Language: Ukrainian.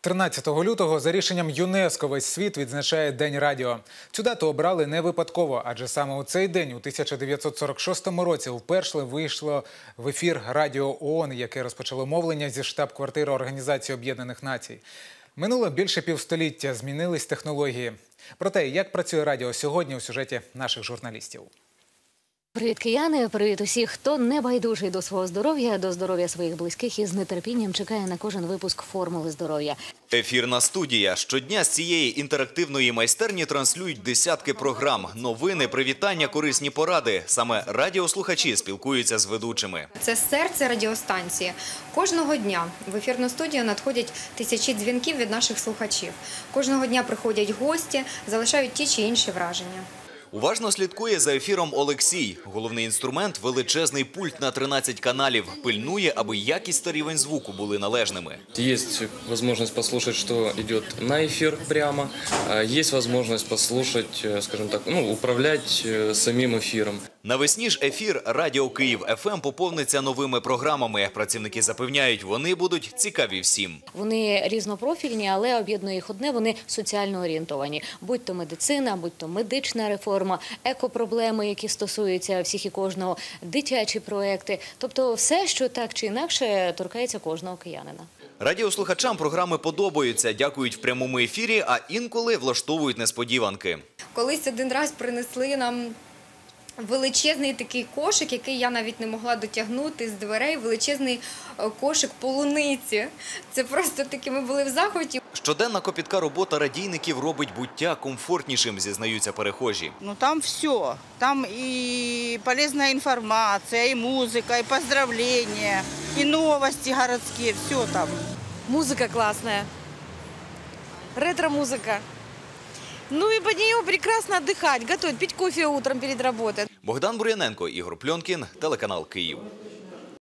13 лютого за рішенням ЮНЕСКО весь світ відзначає День радіо. Цю дату обрали не випадково, адже саме у цей день, у 1946 році, вперше вийшло в ефір Радіо ООН, яке розпочало мовлення зі штаб-квартири Організації Об'єднаних Націй. Минуло більше півстоліття, змінились технології. Про те, як працює радіо сьогодні у сюжеті наших журналістів. Привіт, кияни! Привіт усіх, хто не байдужий до свого здоров'я, до здоров'я своїх близьких і з нетерпінням чекає на кожен випуск формули здоров'я. Ефірна студія. Щодня з цієї інтерактивної майстерні транслюють десятки програм, новини, привітання, корисні поради. Саме радіослухачі спілкуються з ведучими. Це серце радіостанції. Кожного дня в ефірну студію надходять тисячі дзвінків від наших слухачів. Кожного дня приходять гості, залишають ті чи інші враження. Уважно слідкує за ефіром Олексій. Головний інструмент величезний пульт на 13 каналів. Пильнує, аби якість та рівень звуку були належними. Есть возможность послушать, что идет на эфир прямо. а Есть возможность послушать, э, скажем так, ну, управлять э, самим эфиром. Навесні ж ефір Радіо Київ ФМ поповниться новими програмами. Працівники запевняють, вони будуть цікаві всім. Вони різнопрофільні, але об'єднує їх одне. Вони соціально орієнтовані. Будь то медицина, будь то медична реформа, екопроблеми, які стосуються всіх і кожного, дитячі проекти. Тобто, все, що так чи інакше торкається кожного киянина. Радіослухачам програми подобаються, дякують в прямому ефірі, а інколи влаштовують несподіванки. Колись один раз принесли нам величезний такий кошик, який я навіть не могла дотягнути з дверей. Величезний е, кошик полуниці. Це просто таки ми були в захваті. Щоденна копітка робота радійників робить буття комфортнішим, зізнаються перехожі. Ну там все. Там и полезная информация, и музыка, и поздравления, и новости городские, все там. Музыка классная. Ретро-музыка. Ну и под нее прекрасно отдыхать, готовить, пить кофе утром перед работой. Богдан Бур'яненко, Ігор Пльонкін, телеканал Київ.